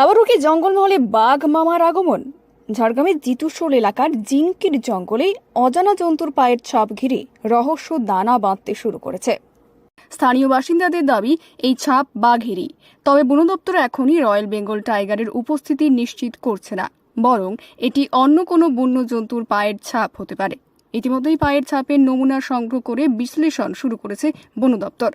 আবারও কি জঙ্গলমহলে বাঘ মামার আগমন? ঝাড়গ্রামের জিতুশোল এলাকার জিনকির জঙ্গলে অজানা জন্তুর পায়ের ছাপ ঘিরে রহস্য দানা বাঁধতে শুরু করেছে। স্থানীয় বাসিন্দাদের দাবি, এই ছাপ বাঘেরই। তবে বন দপ্তর এখনই রয়্যাল বেঙ্গল টাইগারের উপস্থিতি নিশ্চিত করছে না, বরং এটি অন্য কোনো বন্য জন্তুর পায়ের ছাপ হতে পারে। ইতিমধ্যেই পায়ের ছাপের নমুনা সংগ্রহ করে বিশ্লেষণ শুরু করেছে বন দপ্তর।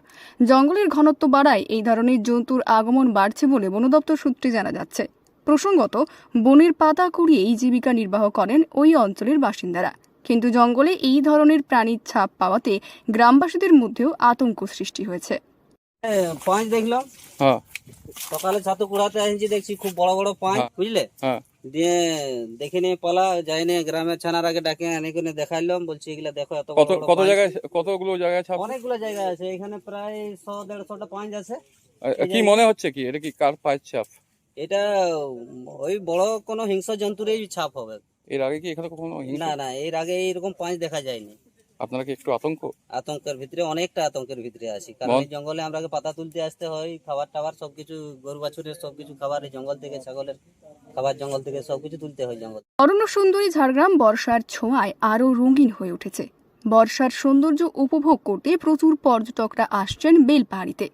জঙ্গলের ঘনত্ব বাড়ায় এই ধরনের জন্তুর আগমন বাড়ছে বলে বন দপ্তর সূত্রে জানা যাচ্ছে। প্রসঙ্গত বনের পাতা কুড়িয়েই জীবিকা নির্বাহ করেন ওই অঞ্চলের বাসিন্দারা। কিন্তু জঙ্গলে এই ধরনের প্রাণীর ছাপ পাওয়াতে গ্রামবাসীদের মধ্যেও আতঙ্ক সৃষ্টি হয়েছে। পাঁচ দেখলাম। হ্যাঁ। সকালে ছাতু কুড়াতে আসছি দেখছি খুব বড় বড় পাঁচ হ্যাঁ। বুঝলে? হ্যাঁ। দিয়ে দেখিনি নিয়ে পালা যাই নিয়ে গ্রামের ছানার আগে ডাকে এনে কিনে দেখাইলাম বলছি এগুলা দেখো এত কত কত জায়গায় কতগুলো জায়গায় ছাপ অনেকগুলো জায়গা আছে এখানে প্রায় শো দেড়শোটা পাঁচ আছে। কি মনে হচ্ছে কি? এটা কি কার পায়ের ছাপ? এটা ওই বড় কোনো হিংস্র জন্তুরই ছাপ হবে। এর আগে কি এখানে কখনো না না এর আগে এরকম পাঁচ দেখা যায়নি। আপনারা কি একটু আতঙ্ক? আতঙ্কের ভিতরে অনেকটা আতঙ্কের ভিতরে আছি। কারণ এই জঙ্গলে আমরা পাতা তুলতে আসতে হয় খাবার টাবার সবকিছু গরু বাছুরের সবকিছু খাবার এই জঙ্গল থেকে ছাগলের খাবার জঙ্গল থেকে সবকিছু তুলতে হয় জঙ্গল। অরণ্য সুন্দরী ঝাড়গ্রাম বর্ষার ছোঁয়ায় আরও রঙিন হয়ে উঠেছে। বর্ষার সৌন্দর্য উপভোগ করতে প্রচুর পর্যটকরা আসছেন বেলপাহাড়িতে।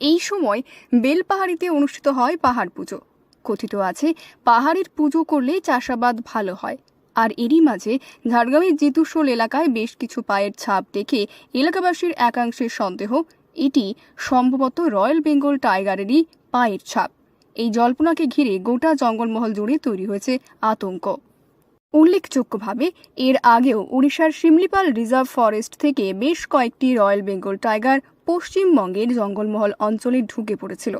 এই সময় বেলপাহাড়িতে অনুষ্ঠিত হয় পাহাড় পুজো। কথিত আছে পাহাড়ের পুজো করলে চাষাবাদ ভালো হয়। আর এরই মাঝে ঝাড়গ্রামের জিতুশোল এলাকায় বেশ কিছু পায়ের ছাপ দেখে এলাকাবাসীর একাংশের সন্দেহ, এটি সম্ভবত রয়্যাল বেঙ্গল টাইগারেরই পায়ের ছাপ। এই জল্পনাকে ঘিরে গোটা জঙ্গলমহল জুড়ে তৈরি হয়েছে আতঙ্ক। উল্লেখযোগ্যভাবে, এর আগেও উড়িষ্যার শিমলিপাল রিজার্ভ ফরেস্ট থেকে বেশ কয়েকটি রয়্যাল বেঙ্গল টাইগার পশ্চিমবঙ্গের জঙ্গলমহল অঞ্চলে ঢুকে পড়েছিল।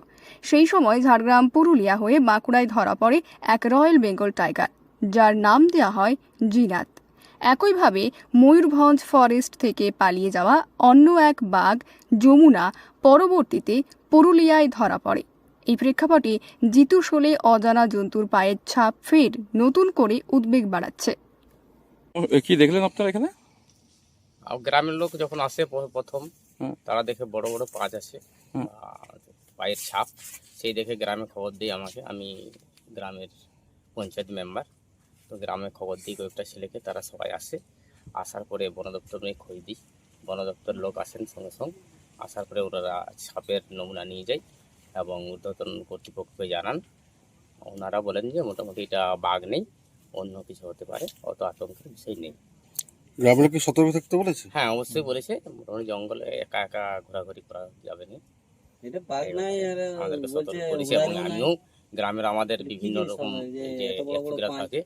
সেই সময় ঝাড়গ্রাম পুরুলিয়া হয়ে বাঁকুড়ায় ধরা পড়ে এক রয়্যাল বেঙ্গল টাইগার। যার নাম দেওয়া হয় জিনাত একইভাবে ময়ূরভঞ্জ ফরেস্ট থেকে পালিয়ে যাওয়া অন্য এক বাঘ যমুনা পরবর্তীতে পুরুলিয়ায় ধরা পড়ে। এই প্রেক্ষাপটে জিতু শোলে অজানা জন্তুর পায়ের ছাপ ফের নতুন করে উদ্বেগ বাড়াচ্ছে। কি দেখলেন আপনারা এখানে? গ্রামের লোক যখন আসে প্রথম তারা দেখে বড় বড় পাঁচ আছে আর পায়ের ছাপ সেই দেখে গ্রামে খবর দিই আমাকে। আমি গ্রামের পঞ্চায়েত মেম্বার। তো গ্রামে খবর দিই কয়েকটা ছেলেকে তারা সবাই আসে। আসার পরে বন দপ্তর নিয়ে খোঁজ দিই। বন দপ্তর লোক আসেন সঙ্গে সঙ্গে। আসার পরে ওনারা ছাপের নমুনা নিয়ে যায় এবং ঊর্ধ্বতন কর্তৃপক্ষকে জানান। ওনারা বলেন যে মোটামুটি এটা বাঘ নেই অন্য কিছু হতে পারে অত আতঙ্কের বিষয় নেই। গ্রামের লোককে সতর্ক থাকতে বলেছে? হ্যাঁ অবশ্যই বলেছে। মোটামুটি জঙ্গলে একা একা ঘোরাঘুরি করা যাবে না। এটা বাঘ নাই আর আমাদেরকে সতর্ক করেছে এবং আমিও গ্রামের আমাদের বিভিন্ন রকম সময় যে যে এত বড় বড় ব্যক্তিরা থাকে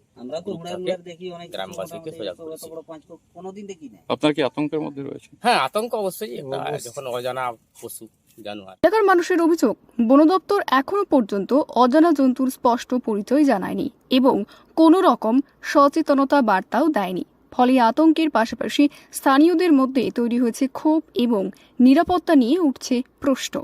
গ্রামবাসীকে করেছি। না আপনার কি আতঙ্কের মধ্যে রয়েছে? হ্যাঁ আতঙ্ক অবশ্যই যখন অজানা পশু এলাকার মানুষের অভিযোগ বন দপ্তর এখনও পর্যন্ত অজানা জন্তুর স্পষ্ট পরিচয় জানায়নি এবং কোনো রকম সচেতনতা বার্তাও দেয়নি। ফলে আতঙ্কের পাশাপাশি স্থানীয়দের মধ্যে তৈরি হয়েছে ক্ষোভ এবং নিরাপত্তা নিয়ে উঠছে প্রশ্ন।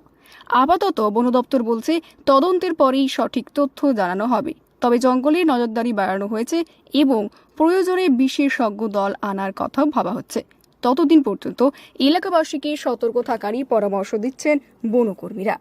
আপাতত বন দপ্তর বলছে তদন্তের পরেই সঠিক তথ্য জানানো হবে। তবে জঙ্গলে নজরদারি বাড়ানো হয়েছে এবং প্রয়োজনে বিশেষজ্ঞ দল আনার কথা ভাবা হচ্ছে। ততদিন পর্যন্ত এলাকাবাসীকে সতর্ক থাকারই পরামর্শ দিচ্ছেন বনকর্মীরা।